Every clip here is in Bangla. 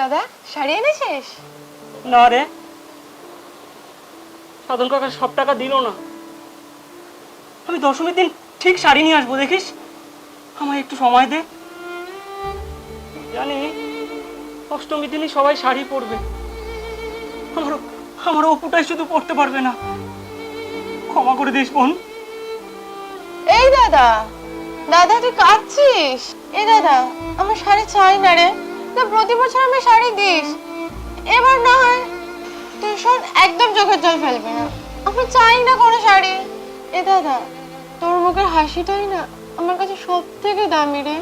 দাদা শাড়ি এনেছিস? না রে। সাধন কাকা সব টাকা দিল না। আমি দশমীর দিন ঠিক শাড়ি নিয়ে আসব দেখিস? আমায় একটু সময় দে। জানি অষ্টমীর দিনই সবাই শাড়ি পরবে। আমার আমার অপুটাই শুধু পরতে পারবে না। ক্ষমা করে দিস বোন। এই দাদা দাদা তুই কাঁদছিস? এই দাদা আমার শাড়ি চাই না রে। না প্রতি বছর আমি শাড়ি দিস এবার না হয় তুই শোন একদম চোখের জল ফেলবি না। আমি চাই না কোনো শাড়ি। এ দাদা, তোর মুখের হাসিটাই না আমার কাছে সব থেকে দামি রে।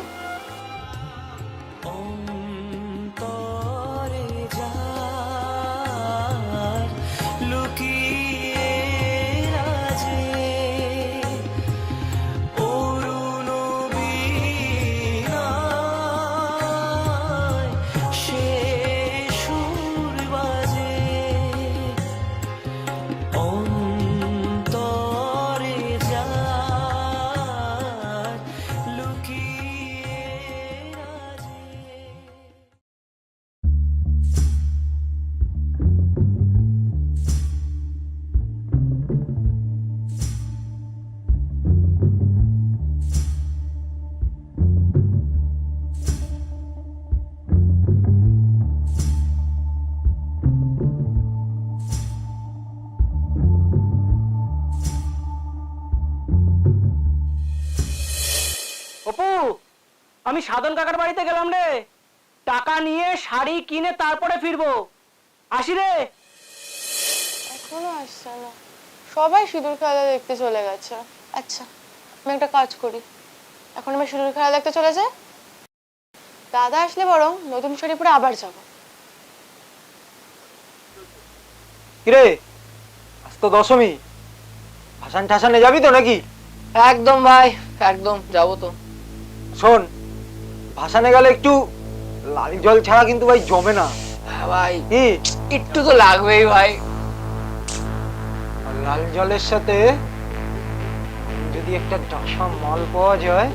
অপু আমি সাধন কাকার বাড়িতে গেলাম রে। টাকা নিয়ে শাড়ি কিনে তারপরে ফিরবো। আসি রে। এখনও আসছে না। সবাই সিঁদুর খেলা দেখতে চলে গেছে। আচ্ছা আমি একটা কাজ করি। এখন আমি সিঁদুর খেলা দেখতে চলে যাই। দাদা আসলে বরং নতুন শাড়ি পরে আবার যাব। কিরে? আজ তো দশমী। ভাসান ঠাসানে যাবি তো নাকি? একদম ভাই একদম। যাব তো। শোন ভাসানে গেলে একটু লাল জল ছাড়া কিন্তু ভাই জমে না। হ্যাঁ ভাই কি? একটু তো লাগবেই ভাই। লাল জলের সাথে যদি একটা ডাসা মাল পাওয়া যায়